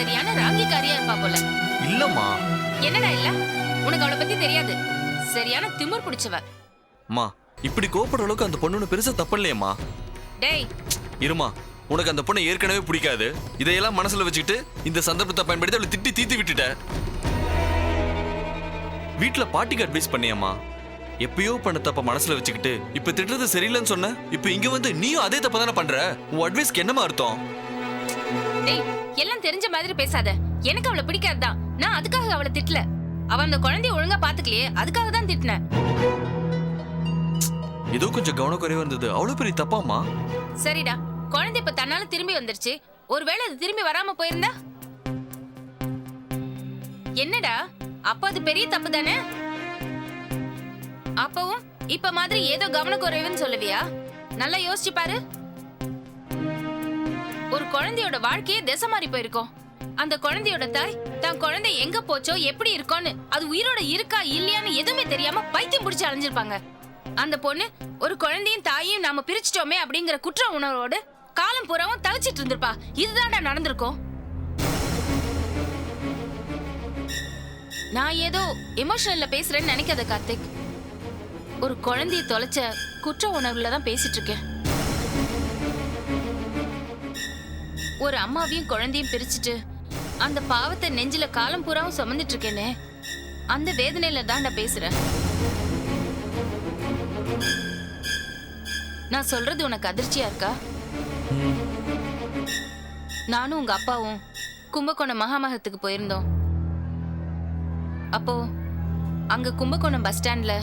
சரியான ராங்கிக்காரியா இருப்பா போல. இல்லம்மா. என்னடா இல்ல? உனக்கு அவளை பத்தி தெரியாது. சரியான திமிர் பிடிச்சவ. அம்மா இப்படி கோபப்படுற அளவுக்கு அந்த பொண்ணு பெருசா தப்பு இல்லையம்மா டேய். இருமா உனக்கு அந்த பொண்ணை ஏற்கனவே பிடிக்காது. இதையெல்லாம் மனசுல வச்சுக்கிட்டு இந்த சந்தர்ப்பத்தை பயன்படுத்தி அவளை திட்டி தீத்து விட்டுட்ட. வீட்ல பாட்டிக்கு அட்வைஸ் பண்ணியம்மா. எப்பயோ பண்ண தப்ப மனசுல வச்சுக்கிட்டு இப்ப திட்டுறது சரியில்லைன்னு சொன்ன இப்ப இங்க வந்து நீயும் அதே தப்ப தானே பண்ற? உன் அட்வைஸ்க்கு என்னமா அர்த்தம்? டேய் எல்லாம் தெரிஞ்ச மாதிரி பேசாத. எனக்கு அவளை பிடிக்காதுதான். நான் அதுக்காக அவளை திட்டல. அவ அந்த குழந்தைய ஒழுங்கா பாத்துக்கலையே அதுக்காக தான் திட்டினேன் ஏதோ கொஞ்சம் கவனக்குறைவா இருந்தது. அவ்வளவு பெரிய தப்பாமா சரிடா குழந்தை இப்ப தன்னால திரும்பி வந்துருச்சு. ஒருவேளை அது திரும்பி வராம போயிருந்தா? என்னடா அப்ப அது பெரிய தப்பு தானே? அப்பவும் இப்ப மாதிரி ஏதோ கவனக்குறைவுன்னு சொல்லுவியா? நல்லா யோசிச்சு பாரு. குழந்தையோட வாழ்க்கையே திசை மாறி போயிருக்கோம். அந்த குழந்தையோட தாய் தான் குழந்தை எங்க போச்சோ எப்படி இருக்கோன்னு அது உயிரோட இருக்கா இல்லையான்னு எதுவுமே தெரியாம பைத்தியம் பிடிச்சு அலைஞ்சிருப்பாங்க. அந்த பொண்ணு ஒரு குழந்தையும் தாயையும் நாம பிரிச்சிட்டோமே அப்படிங்கிற குற்ற உணர்வோடு காலம் பூராவும் தவிச்சிட்டு இருந்திருப்பா. இதுதான்டா நடந்திருக்கும். நான் ஏதோ எமோஷனல்ல பேசுறேன்னு நினைக்காத கார்த்திக். ஒரு குழந்தைய தொலைச்ச குற்ற உணர்வுல தான் பேசிட்டு இருக்கேன். ஒரு அம்மாவையும் குழந்தையும் பிரிச்சுட்டு அந்த பாவத்தை நெஞ்சில காலம் பூராவும் சுமந்துட்டு இருக்கேனே அந்த வேதனையில நான் பேசுறேன் நான் சொல்றது உனக்கு அதிர்ச்சியா இருக்கா? நானும் உங்க அப்பாவும் கும்பகோணம் மகாமகத்துக்கு போயிருந்தோம். அப்போ அங்க கும்பகோணம் பஸ் ஸ்டாண்ட்ல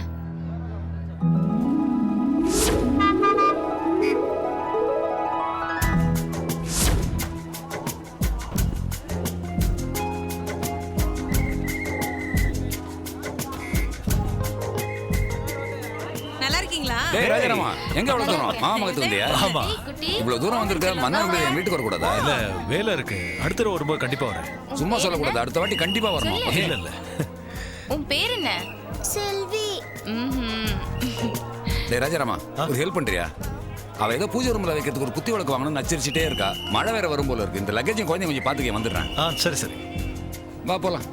எங்க அவ்வளவு தூரம்? மாமகத்து வந்தியா? ஆமா. இவ்வளவு தூரம் வந்திருக்க மன்னர்கள் என் வீட்டுக்கு வரக்கூடாதா? இல்ல வேலை இருக்கு. அடுத்த தடவை வரும்போது கண்டிப்பா வரேன். சும்மா சொல்லக்கூடாது. அடுத்த வாட்டி கண்டிப்பா வரணும். இல்ல இல்ல. உன் பேர் என்ன? செல்வி. டேய் ராஜாராமா ஒரு ஹெல்ப் பண்றியா? அவ ஏதோ பூஜை ரூம்ல வைக்கிறதுக்கு ஒரு குத்தி விளக்கு வாங்கணும்னு நச்சரிச்சுட்டே இருக்கா. மழை வேற வரும் போல இருக்கு. இந்த லக்கேஜும் குழந்தைய கொஞ்சம் பாத்துக்க வந்துடுறேன். ஆ சரி சரி. வா போலாம்.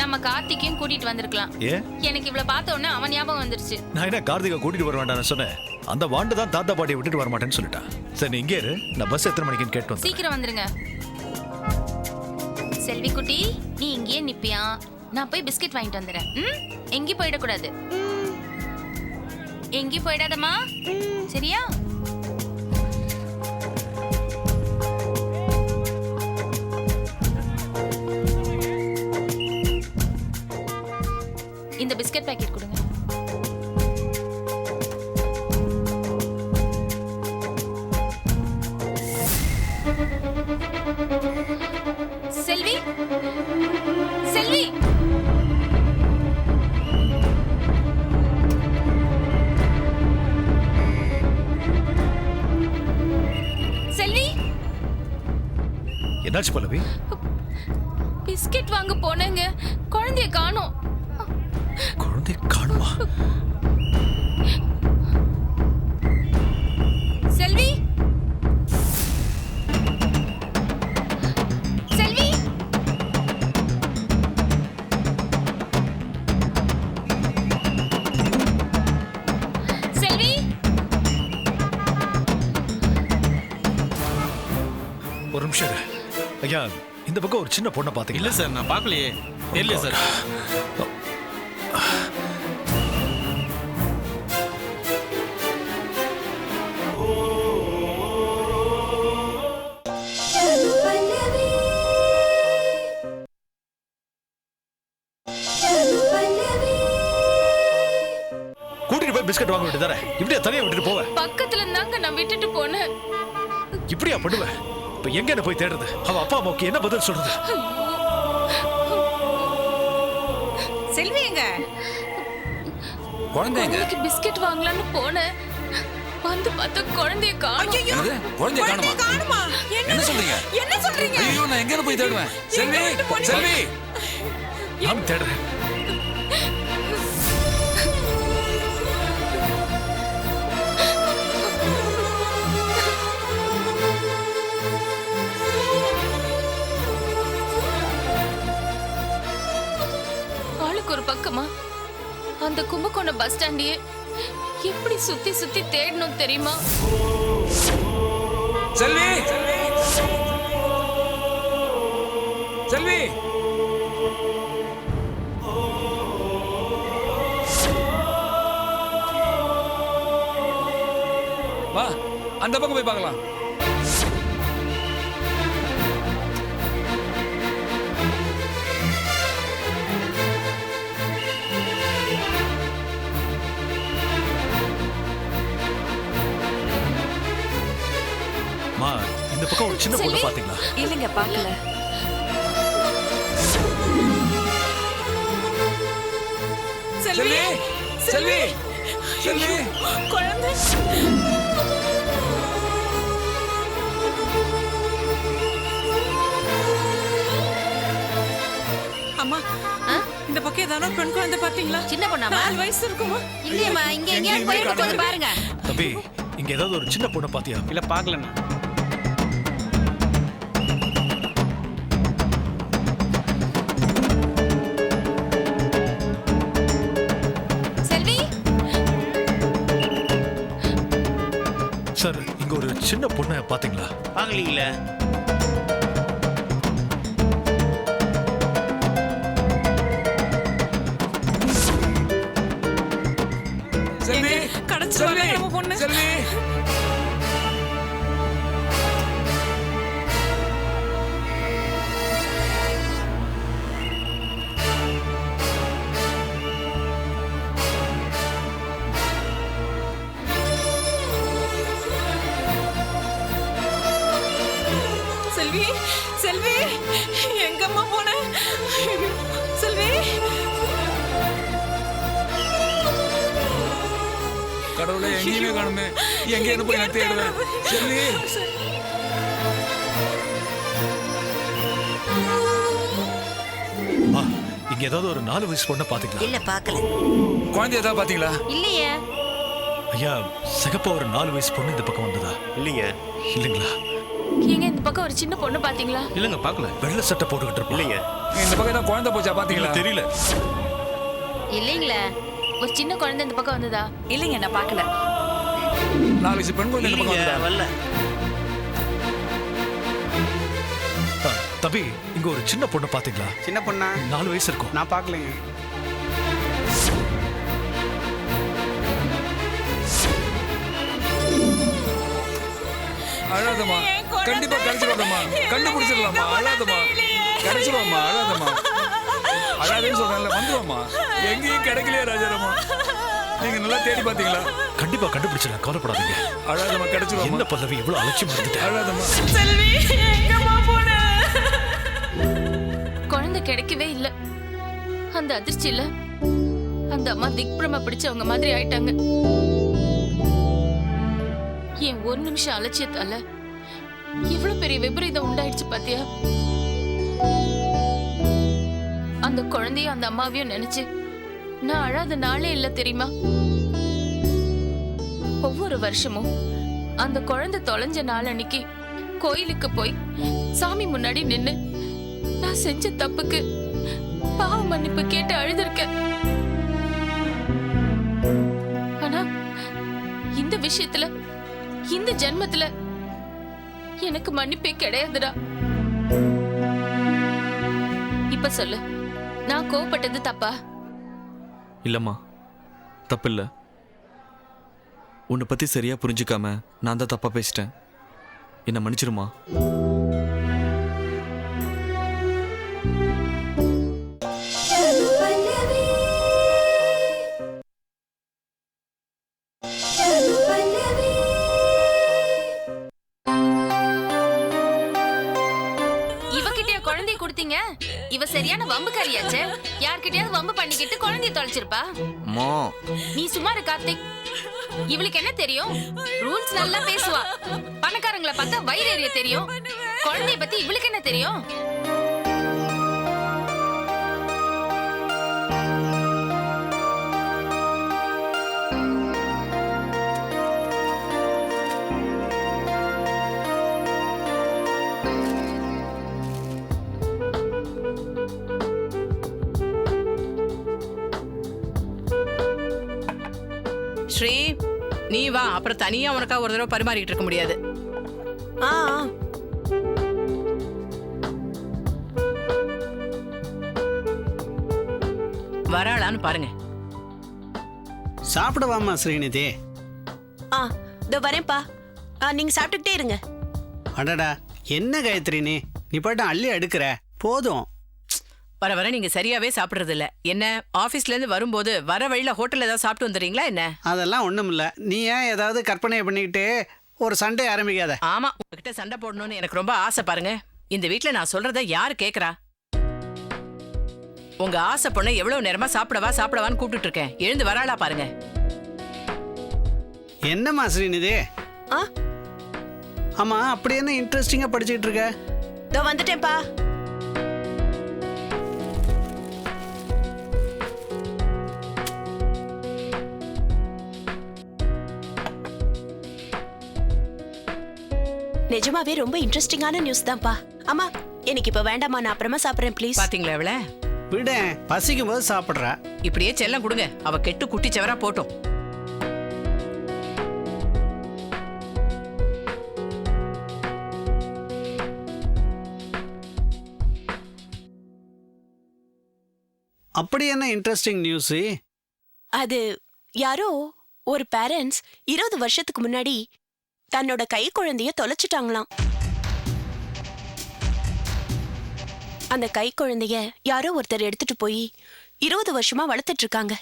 நம்ம கார்த்திக்கையும் கூட்டிட்டு வந்திருக்கலாம். ஏன் எனக்கு இவ்வளவு பார்த்த உடனே அவன் ஞாபகம் வந்துருச்சு. நான் என்ன கார்த்திகை கூட்டிட்டு வர வேண்டாம்னு சொன்னேன்? அந்த வாண்டு தான் தாத்தா பாட்டியை விட்டுட்டு வர மாட்டேன்னு சொல்லிட்டான். சரி இங்கே இரு. நான் பஸ் எத்தனை மணிக்குன்னு கேட்டு வந்தேன் சீக்கிரம் வந்துருங்க. செல்வி குட்டி நீ இங்கேயே நிப்பியா? நான் போய் பிஸ்கட் வாங்கிட்டு வந்துடுறேன். ம்? எங்கேயும் போயிடக்கூடாது. எங்கேயும் போயிடாதம்மா. சரியா? ஐயா இந்த பக்கம் ஒரு சின்ன பொண்ணை இல்ல பாத்தீங்களா சார் நான் பார்க்கலையே தெரியல சார். கூட்டிட்டு போய் பிஸ்கட் வாங்க வேண்டியதானே இப்படியா தனியா விட்டுட்டு போவேன் பக்கத்துல இருந்தாங்க நான் விட்டுட்டு போனேன். இப்படியா பண்ணுவேன் இப்ப எங்க என்ன போய் தேடுறது? அவ அப்பா அம்மாவுக்கு என்ன பதில் சொல்றது? செல்வி எங்க? குழந்தை எங்க? குழந்தைக்கு பிஸ்கட் வாங்கலாம்னு போனேன். வந்து பார்த்தா குழந்தைய காணோம். ஐயோ? குழந்தைய காணுமா? காணுமா? என்ன சொல்றீங்க? என்ன சொல்றீங்க? ஐயோ நான் எங்க போய் தேடுவேன்? செல்வி விட்டு போனீங்க? செல்வி! நானும் அந்த கும்பகோணம் பஸ் ஸ்டாண்டையே எப்படி சுத்தி சுத்தி தேடணும் தெரியுமா? செல்வி! செல்வி! வா அந்த பக்கம் போய் பார்க்கலாம். சின்ன பொண்ணு பாத்தீங்களா? இல்லைங்க பார்க்கல. செல்வி செல்வி செல்வி குழந்தை. அம்மா? இந்த பக்கம் ஏதாவது பெண் குழந்தை பாத்தீங்களா சின்ன பொண்ணாமா? நாலு வயசு இருக்குமா? இல்லையம்மா இங்க எங்கேயாவது போயிட்டு பாருங்க. தம்பி இங்க ஏதாவது ஒரு சின்ன பொண்ணு பாத்தியா? இல்ல பார்க்கலண்ணா. இங்க ஒரு சின்ன பொண்ணு பாத்தீங்களா? பார்க்கலீங்களே செல்வி பொண்ணு. செல்வி செல்வி செல்வி எங்கம்மா போன? செல்வி. கடவுளை எங்கேயுமே காணுமே. எங்க போய் நான் தேடுவேன் செல்வி. மா இங்க ஏதாவது ஒரு நாலு வயசு பொண்ணு பாத்தீங்களா இல்ல பார்க்கல. குழந்தை ஏதாவது பாத்தீங்களா இல்லையே. ஐயா சிகப்பா ஒரு நாலு வயசு பொண்ணு இந்த பக்கம் வந்ததா? இல்லைங்க. இல்லைங்களா? ஏங்க இந்த பக்கம் ஒரு சின்ன பொண்ணு பாத்தீங்களா? இல்லைங்க பார்க்கல. வெள்ளை சட்டை போட்டுக்கிட்டு இருப்பா. இல்லைங்க. இந்த பக்கம் தான் குழந்தை போச்சா பாத்தீங்களா? தெரியல. இல்லைங்களே ஒரு சின்ன குழந்தை இந்த பக்கம் வந்ததா? இல்லைங்க நான் பார்க்கல. நாலு வயசு பெண் குழந்தை இந்த பக்கம் வந்ததா? வரல. தம்பி இங்க ஒரு சின்ன பொண்ணு பாத்தீங்களா? சின்ன பொண்ணா? நாலு வயசு இருக்கும். நான் பார்க்கலைங்க. அழாதம்மா. கண்டிப்பா கிடைச்சிருவாங்கம்மா கண்டுபிடிச்சிடலாமா அழாதம்மா. கிடைச்சிருவாம்மா அழாதம்மா. அழாதேன்னு சொல்றேன்ல வந்துருவாம்மா. எங்கேயும் கிடைக்கலையா ராஜாராமா. நீங்க நல்லா தேடி பாத்தீங்களா கண்டிப்பா கண்டுபிடிச்சிடலாம். கவலைப்படாதீங்க. அழாதம்மா கிடைச்சிருவாம்மா என்ன பல்லவி இவ்வளவு அலட்சியம் இருந்துட்டேன் அழாதம்மா. செல்வி எங்கம்மா போன? குழந்தை கிடைக்கவே இல்ல. அந்த அதிர்ச்சியில அந்த அம்மா திக்பிரம பிடிச்சவங்க மாதிரி ஆயிட்டாங்க. என் ஒரு நிமிஷம் அலட்சியத்தால எவ்வளவு பெரிய விபரீதம் உண்டாயிடுச்சு பாத்தியா? அந்த குழந்தையும் அந்த அம்மாவையும் நினைச்சு நான் அழாத நாளே இல்ல தெரியுமா? ஒவ்வொரு வருஷமும் அந்த குழந்தை தொலைஞ்ச நாள் அன்னைக்கு கோயிலுக்கு போய் சாமி முன்னாடி நின்னு நான் செஞ்ச தப்புக்கு பாவ மன்னிப்பு கேட்டு அழுதுருக்கேன். ஆனா இந்த விஷயத்துல இந்த ஜென்மத்துல எனக்கு மன்னிப்பே கிடையாதுடா. இப்ப சொல்லு. நான் கோவப்பட்டது தப்பா? இல்லம்மா தப்பில்ல. உன்னை பத்தி சரியா புரிஞ்சுக்காம நான் தான் தப்பா பேசிட்டேன். என்ன மன்னிச்சிருமா வம்புக்காரியாச்சே யார்கிட்டயாவது வம்பு பண்ணிக்கிட்டு குழந்தைய தொலைச்சிருப்பா? அம்மா நீ சும்மா இரு கார்த்திக். இவளுக்கு என்ன தெரியும்? ரூல்ஸ் நல்லா பேசுவா. பணக்காரங்களை பார்த்தா வயிறு எறிய தெரியும். குழந்தைய பத்தி இவளுக்கு என்ன தெரியும்? ஸ்ரீ நீ வா. அப்புறம் தனியா உனக்கா ஒரு தடவை பரிமாறிக்கிட்டு இருக்க முடியாது. ஆ ஆ. வராளான்னு பாருங்க. சாப்பிடவாமா ஸ்ரீநிதி. ஆ இதோ வரேன்ப்பா. ஆ நீங்க சாப்பிட்டுக்கிட்டே இருங்க. அடடா என்ன காயத்ரி நீ? நீ பாட்டும் அள்ளி அடுக்கிற போதும். வர வர நீங்க சரியாவே சாப்பிடுறது இல்ல என்ன ஆபீஸ்ல இருந்து வரும்போது வர வழியில ஹோட்டல்ல ஏதாவது சாப்பிட்டு வந்துடுறீங்களா என்ன? அதெல்லாம் ஒன்றும் இல்லை நீ ஏன் ஏதாவது கற்பனையை பண்ணிக்கிட்டு ஒரு சண்டை ஆரம்பிக்காத. ஆமா உங்ககிட்ட சண்டை போடணும்னு எனக்கு ரொம்ப ஆசை பாருங்க. இந்த வீட்ல நான் சொல்றத யாரு கேக்குறா? உங்க ஆசை பொண்ணை எவ்வளவு நேரமா சாப்பிடவா சாப்பிடவான்னு கூப்பிட்டுட்டு இருக்கேன். எழுந்து வராளா பாருங்க. என்னம்மா ஸ்ரீநிதி ஆ? ஆமா அப்படி என்ன இன்ட்ரெஸ்டிங்காக படிச்சுக்கிட்டு இருக்க? இதோ வந்துட்டேன்ப்பா. நிஜமாவே ரொம்ப இன்ட்ரெஸ்டிங்கான நியூஸ் தான்ப்பா. அம்மா எனக்கு இப்ப வேண்டாம்மா நான் அப்புறமா சாப்பிடுறேன் ப்ளீஸ் பாத்தீங்களா இவள விட பசிக்கும் போது சாப்பிட்றா. இப்படியே செல்லம் கொடுங்க. அவ கெட்டு குட்டி செவரா போட்டும். அப்படி என்ன இன்ட்ரெஸ்டிங் நியூஸு அது யாரோ ஒரு பேரண்ட்ஸ் இருபது வருஷத்துக்கு முன்னாடி தன்னோட கை குழந்தைய தொலைச்சிட்டாங்களாம். அந்த கை குழந்தைய யாரோ ஒருத்தர் எடுத்துட்டு போய் இருபது வருஷமா வளர்த்துட்டு இருக்காங்க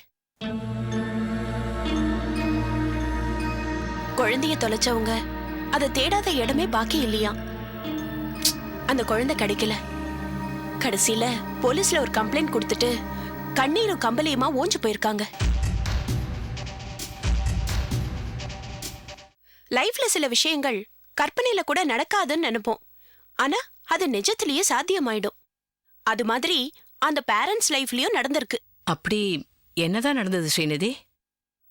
குழந்தைய தொலைச்சவங்க அதை தேடாத இடமே பாக்கி இல்லையா அந்த குழந்தை கிடைக்கல. கடைசியில போலீஸ்ல ஒரு கம்ப்ளைண்ட் கொடுத்துட்டு கண்ணீரும் கம்பளியுமா ஓஞ்சு போயிருக்காங்க. லைஃப்ல சில விஷயங்கள் கற்பனையில கூட நடக்காதுன்னு நினைப்போம். ஆனா அது நிஜத்திலேயே சாத்தியமாயிடும். அது மாதிரி அந்த பேரண்ட்ஸ் லைஃப்லயும் நடந்திருக்கு. அப்படி என்னதான் நடந்தது ஸ்ரீநிதி?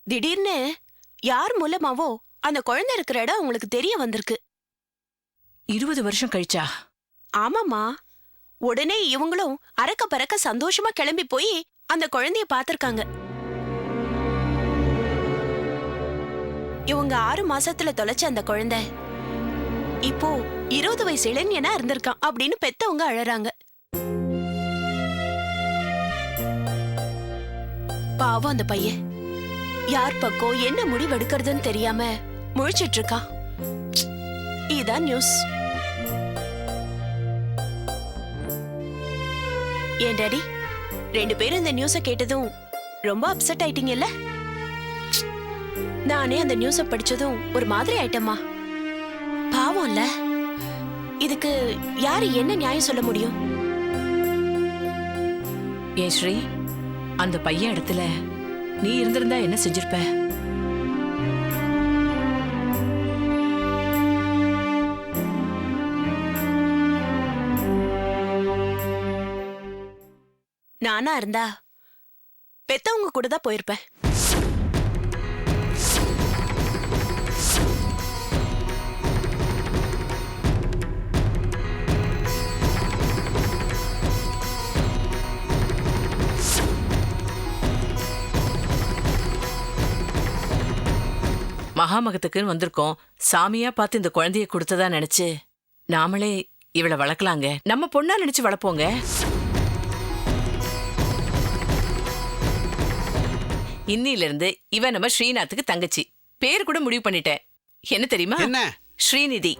திடீர்னு யார் மூலமாவோ அந்த குழந்தை இருக்கிற இடம் அவங்களுக்கு தெரிய வந்திருக்கு. இருபது வருஷம் கழிச்சா? ஆமாமா உடனே இவங்களும் அறக்க பறக்க சந்தோஷமா கிளம்பி போய் அந்த குழந்தைய பார்த்திருக்காங்க. இவங்க ஆறு மாசத்துல தொலைச்ச அந்த குழந்தை. இப்போ இருபது வயசு இளைஞனா இருந்திருக்கான் அப்படின்னு பெத்தவங்க அழறாங்க. பாவம் அந்த பையன். யார் பக்கம் என்ன முடிவெடுக்கிறதுன்னு தெரியாம முழிச்சிட்டு இருக்கான் இதான் நியூஸ் ஏன் டாடி? ரெண்டு பேரும் இந்த நியூஸை கேட்டதும் ரொம்ப அப்செட் ஆயிட்டீங்கல்ல? நானே அந்த நியூஸ படிச்சதும் ஒரு மாதிரி ஆயிட்டம்மா. பாவம்ல இதுக்கு யாரு என்ன நியாயம் சொல்ல முடியும்? ஏன் ஸ்ரீ அந்த பையன் இடத்துல நீ இருந்திருந்தா என்ன செஞ்சிருப்ப? நானா இருந்தா பெத்தவங்க கூட தான் போயிருப்பேன். மகாமகத்துக்குன்னு வந்திருக்கோம். சாமியா பார்த்து இந்த குழந்தைய கொடுத்ததா நினைச்சு நாமளே இவளை வளர்க்கலாங்க. நம்ம பொண்ணா நினைச்சு வளர்ப்போங்க. இன்னில இருந்து இவ நம்ம ஸ்ரீநாத்துக்கு தங்கச்சி. பேர் கூட முடிவு பண்ணிட்டேன். என்ன தெரியுமா? என்ன? ஸ்ரீநிதி.